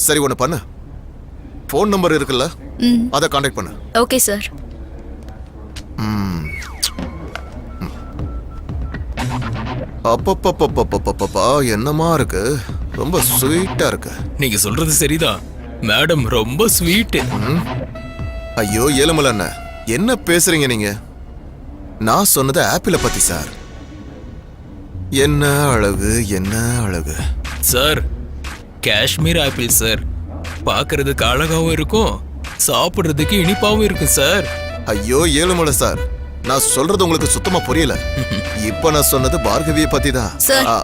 சரி ஒன்று பண்ணு. ஃபோன் நம்பர் இருக்குல்ல? ம். அதை காண்டாக்ட் பண்ணு. Okay sir. அப்பப்பப்பப்பப்பப்பப்பா என்னமா இருக்கு? ரொம்ப ஸ்வீட்டா இருக்கு. நீங்க சொல்றது சரிதான். மேடம் ரொம்ப ஸ்வீட் ஐயோ அண்ணன் என்ன பேசுறீங்க நீங்க? நான் சொன்னது ஆப்பிளை பத்தி சார். என்ன அழகு என்ன அழகு? சார் காஷ்மீர் ஆப்பிள் சார் பார்க்கிறதுக்கு அழகாவும் இருக்கும். சாப்பிடுறதுக்கு இனிப்பாவும் இருக்கும் சார் ஐயோ ஏழுமலை சார் நான் சொல்றது உங்களுக்கு சுத்தமா புரியல. இப்ப நான் சொன்னது பார்கவியை பத்தி தான் சார். ஆ,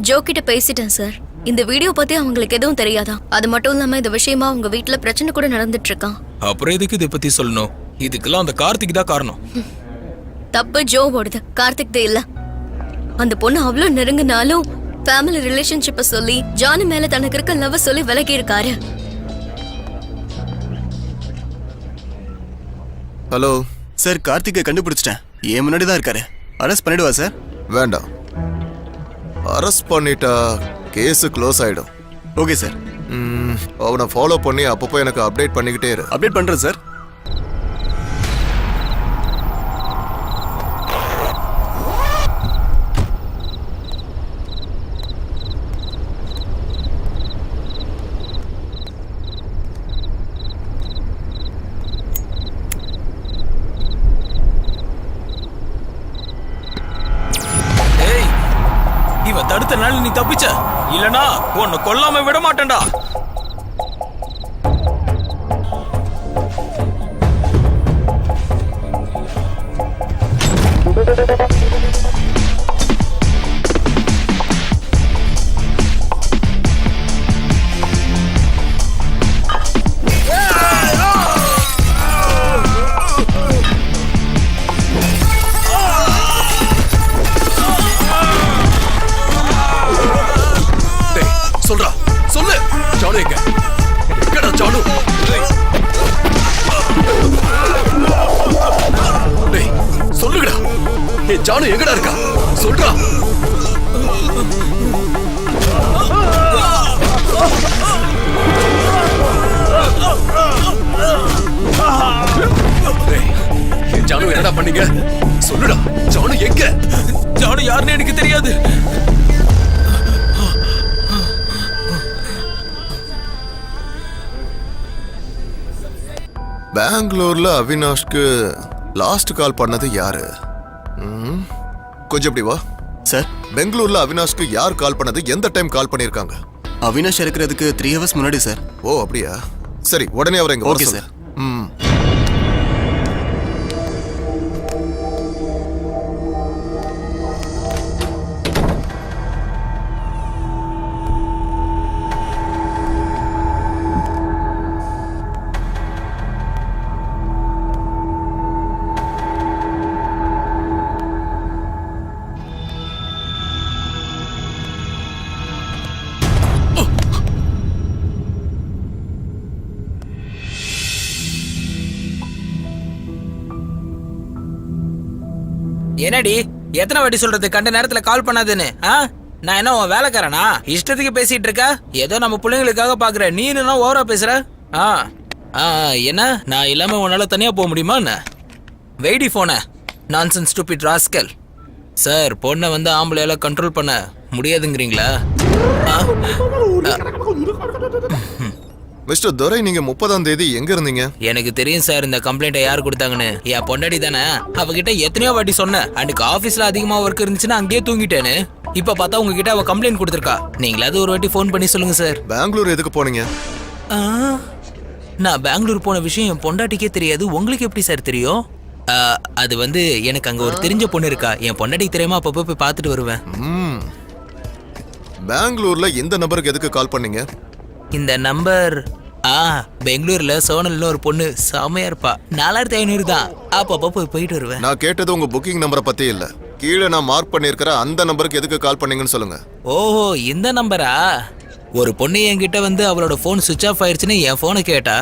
ஜோ கிட்ட பேசிட்டேன் சார் இந்த வீடியோ பத்தி அவங்களுக்கு எதுவும் தெரியாதான் அது மட்டும் இல்லாம இந்த விஷயமா அவங்க வீட்ல பிரச்சனை கூட நடந்துட்டு இருக்கான் அப்புறம் எதுக்கு இதை பத்தி சொல்லணும்? இதுக்கெல்லாம் அந்த கார்த்திக் தான் காரணம். தப்பு ஜோவோடது. கார்த்திக் தான் இல்ல. அந்த பொண்ணு அவ்வளோ நெருங்கினாலும் ஃபேமிலி ரிலேஷன்ஷிப்பை சொல்லி ஜானு மேல தனக்கு இருக்க லவ் சொல்லி விலகி இருக்காரு ஹலோ சார் கார்த்திகை கண்டுபிடிச்சிட்டேன். என் முன்னாடி தான் இருக்காரு. அரெஸ்ட் பண்ணிடுவா சார் வேண்டாம். அரெஸ்ட் பண்ணிட்டா கேஸ் க்ளோஸ் ஆயிடும். ஓகே சார் அவனை ஃபாலோ பண்ணி அப்பப்போ எனக்கு அப்டேட் பண்ணிக்கிட்டே இரு. அப்டேட் பண்ணுறேன் சார் ஏய் அதனால நீ தப்பிச்ச. இல்லனா உன்னை கொல்லாம விட மாட்டேன்டா. டேய் ஜானு பெங்களூர்ல அவினாஷ்க்கு லாஸ்ட் கால் பண்ணது யாரு? ம், கொஞ்சம் இப்படி வா. சார். பெங்களூர்ல அவினாஷ்க்கு யார் கால் பண்ணது? எந்த டைம் கால் பண்ணிருக்காங்க? அவினாஷ் இருக்கிறதுக்கு த்ரீ ஹவர்ஸ் முன்னாடி சார். ஓ அப்படியா? சரி உடனே அவரை சொல்லு. sir. ம். என்னடி எத்தனை வாட்டி சொல்றது? கண்ட நேரத்துல கால் பண்ணாதுன்னு ஆ? நான் என்ன உன் வேலைக்காரனா? இஷ்டத்துக்கு பேசிட்டு இருக்க? ஏதோ நம்ம பிள்ளைங்களுக்காக பாக்குற நீ என்ன ஓவரா பேசுற? ஆ ஆ என்ன? நான் இல்லாம உன்னால தனியா போக முடியுமா என்ன? வெயிடி போன நான்சன் ஸ்டூபிட் ராஸ்கல் சார் பொண்ணை வந்து ஆம்பளையால கண்ட்ரோல் பண்ண முடியாதுங்கிறீங்களா? ஆ? மிஸ்டர் துரை நீங்க முப்பதாம் தேதி எங்க இருந்தீங்க? எனக்கு தெரியும் சார் இந்த கம்ப்ளைண்ட்டை யார் கொடுத்தாங்கன்னு. என் பொண்டாடி தானே? அவகிட்ட எத்தனையோ வாட்டி சொன்னேன். அன்னைக்கு ஆபீஸ்ல அதிகமா ஒர்க் இருந்துச்சுன்னா அங்கேயே தூங்கிட்டேன்னு. இப்ப பார்த்தா உங்ககிட்ட அவ கம்ப்ளைண்ட் கொடுத்துருக்கா. நீங்களாவது ஒரு வாட்டி ஃபோன் பண்ணி சொல்லுங்க சார். பெங்களூர் எதுக்கு போனீங்க? ஆ, நான் பெங்களூர் போன விஷயம் என் பொண்டாட்டிக்கே தெரியாது. உங்களுக்கு எப்படி சார் தெரியும்? ஆ, அது வந்து எனக்கு அங்க ஒரு தெரிஞ்ச பொண்ணு இருக்கா. என் பொண்டாட்டிக்கு தெரியாம அப்பப்போ போய் பார்த்துட்டு வருவேன். ம். பெங்களூர்ல இந்த நம்பருக்கு எதுக்கு கால் பண்ணீங்க? இந்த நம்பர். ஆ பெங்களூர்ல சோனல்னு ஒரு பொண்ணு செமையா இருப்பா. நாலாயிரத்தி ஐநூறு தான். அப்பப்போ போய் போயிட்டு வருவேன். நான் கேட்டது உங்க புக்கிங் நம்பரை பத்தி இல்ல. கீழே நான் மார்க் பண்ணிருக்கிற அந்த நம்பருக்கு எதுக்கு கால் பண்ணீங்கன்னு சொல்லுங்க. ஓஹோ இந்த நம்பரா ஒரு பொண்ணு என்கிட்ட வந்து அவளோட ஃபோன் சுவிட்ச் ஆஃப் ஆயிருச்சுன்னு என் ஃபோனை கேட்டா?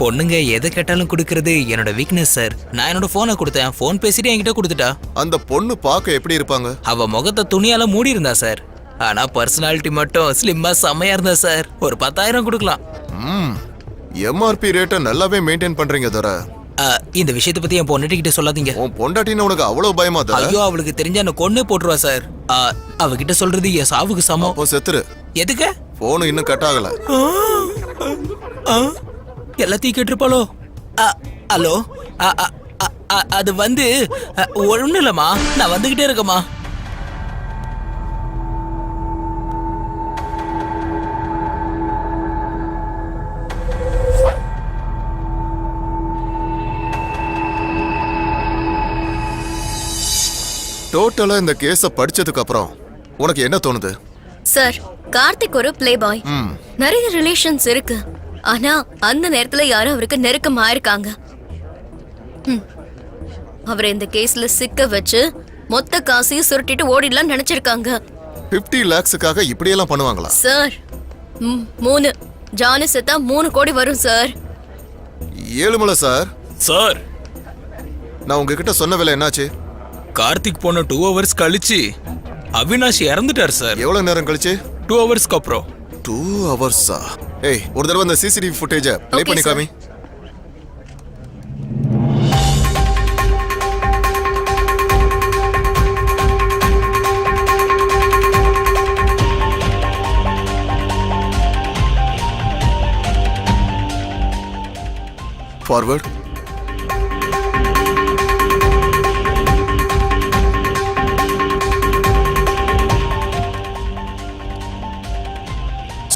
பொண்ணுங்க எதை கேட்டாலும் கொடுக்கறது என்னோட வீக்னஸ் சார் நான் என்னோட ஃபோனை கொடுத்தேன். ஃபோன் பேசிட்டு என்கிட்ட கொடுத்துட்டா? அந்த பொண்ணு பார்க்க எப்படி இருப்பாங்க? அவ முகத்தை துணியால மூடி இருந்தா சார் ஆனா பர்சனாலிட்டி மட்டும் ஸ்லிம்மா செம்மையா இருந்தா சார். ஒரு பத்தாயிரம் கொடுக்கலாம். ம் எம்ஆர்பி ரேட்டை நல்லாவே மெயின்டைன் பண்றீங்க தர. ஆ, இந்த விஷயத்தை பத்தி என் பொண்ணுகிட்ட கிட்ட சொல்லாதீங்க. உன் பொண்டாட்டின்னு உனக்கு அவ்வளவு பயமா தர? ஐயோ அவளுக்கு தெரிஞ்ச என்ன கொன்னே போட்டுருவா சார். ஆ, அவகிட்ட சொல்றது என் சாவுக்கு சமம். அப்போ செத்துரு. எதுக்கு? போன் இன்னும் கட் ஆகல. ஆ, எல்லாத்தையும் கேட்டிருப்பாளோ? ஆ, ஹலோ? ஆ, ஆ, ஆ, ஆ, அது வந்து ஒன்றும் இல்லைம்மா. நான் வந்துகிட்டே இருக்கேம்மா. டோட்டலா இந்த கேஸ படிச்சதுக்கு அப்புறம் உனக்கு என்ன தோணுது? சார் கார்த்திக் ஒரு பிளே பாய் நிறைய ரிலேஷன்ஸ் இருக்கு. ஆனா அந்த நேரத்துல யாரும் அவருக்கு நெருக்கமா இருக்காங்க. அவரை இந்த கேஸ்ல சிக்க வச்சு மொத்த காசையும் சுருட்டிட்டு ஓடிடலாம் நினைச்சிருக்காங்க. 50 லேக்ஸுக்காக இப்படியெல்லாம் பண்ணுவாங்களா? சார் மூணு. ஜானு செத்தா மூணு கோடி வரும் சார். ஏழுமலை சார். சார். நான் உங்ககிட்ட சொன்ன வேலை என்னாச்சு? கார்த்திக் போன டூ ஹவர்ஸ் கழிச்சு அவினாஷ் இறந்துட்டார் சார். எவ்வளவு நேரம் கழிச்சு? டூ ஹவர்ஸ்க்கு அப்புறம். டூ ஹவர்ஸா ஏய் ஒரு தடவை இந்த சிசிடிவி ஃபுட்டேஜ ப்ளே பண்ணி. காமி forward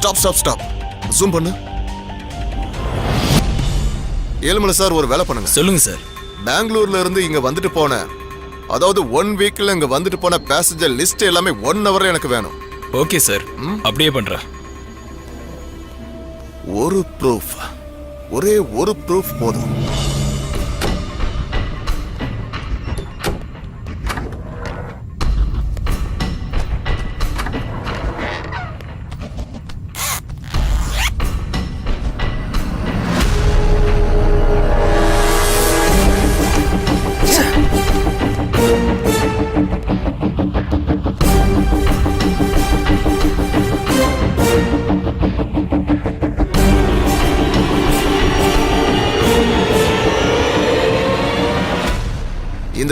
stop stop stop zoom பண்ணு. ஏழுமலை சார் ஒரு வேலை பண்ணுங்க. சொல்லுங்க சார். பெங்களூர்ல இருந்து இங்க வந்துட்டு போன அதாவது ஒன் வீக்ல இங்க வந்துட்டு போன பேசஞ்சர் லிஸ்ட் எல்லாமே ஒன் ஹவர்ல எனக்கு வேணும். Okay sir. அப்படியே பண்றேன். ஒரு ப்ரூஃப் ஒரே ஒரு ப்ரூஃப் போதும்.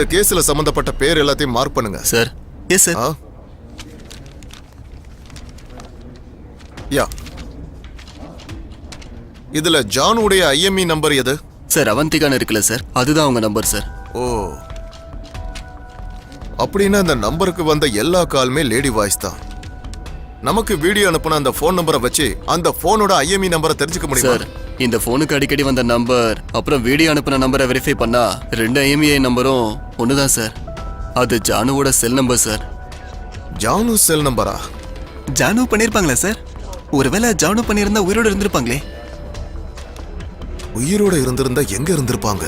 இந்த கேஸ்ல சம்பந்தப்பட்ட பேர் எல்லாத்தையும் மார்க் பண்ணுங்க. சார். எஸ் சார் ஆ? யா. இதுல ஜானுடைய ஐஎம்இ நம்பர் எது? சார் அவந்திகான்னு இருக்குல்ல சார். அதுதான் உங்க நம்பர் சார். ஓ. அப்படின்னா அந்த நம்பருக்கு வந்த எல்லா காலுமே லேடி வாய்ஸ் தான். நமக்கு வீடியோ அனுப்புன அந்த ஃபோன் நம்பரை வச்சு அந்த ஃபோனோட ஐஎம்இ நம்பரை தெரிஞ்சுக்க முடியுமா? சார் இந்த ஃபோனுக்கு அடிக்கடி வந்த நம்பர் அப்புறம் வீடியோ அனுப்புன நம்பரை வெரிஃபை பண்ணா ரெண்டு ஐஎம்இஐ நம்பரும் ஒன்று தான் சார் அது ஜானுவோட cell number sir Janu cell நம்பரா ஜானு பண்ணியிருப்பாங்களா சார் ஒருவேளை ஜானு பண்ணியிருந்தா உயிரோடு இருந்திருப்பாங்களே. உயிரோட இருந்திருந்தா எங்க இருந்திருப்பாங்க?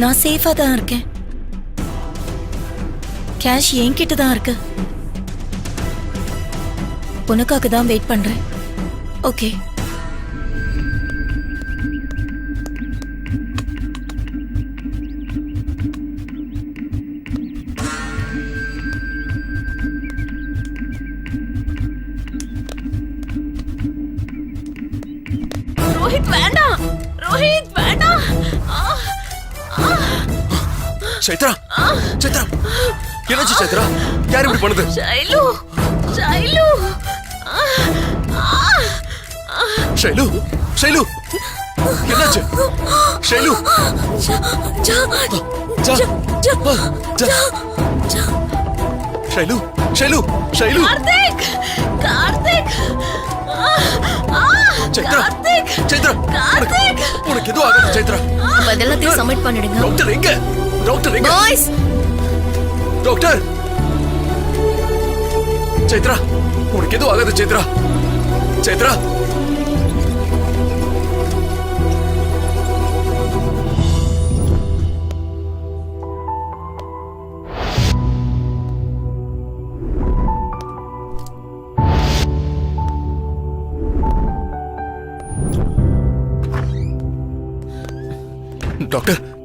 நான் சேஃபா தான் இருக்கேன். கேஷ் என்கிட்ட தான் இருக்கு. உனக்காக தான் வெயிட் பண்றேன். ஓகே சைத்ரா சைத்ரா. என்னாச்சு சைத்ரா? யார் இப்படி பண்ணுது? ஷைலு ஷைலு ஷைலு ஷைலு என்னாச்சு? ஷைலு ஷைலு ஷைலு ஷைலு கார்த்திக் கார்த்திக். சைத்ரா சைத்ரா கார்த்திக். உனக்கு எதுவும் ஆகாது சைத்ரா. அதெல்லாத்தையும் சப்மிட் பண்ணிடுங்க. டாக்டர் எங்க? டாக்டர் பாய்ஸ் டாக்டர் சைத்ரா உனக்கு எதுவும் ஆகாது சைத்ரா சைத்ரா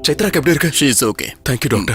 சைத்ராக்கு எப்படி இருக்கு? She is okay thank you doctor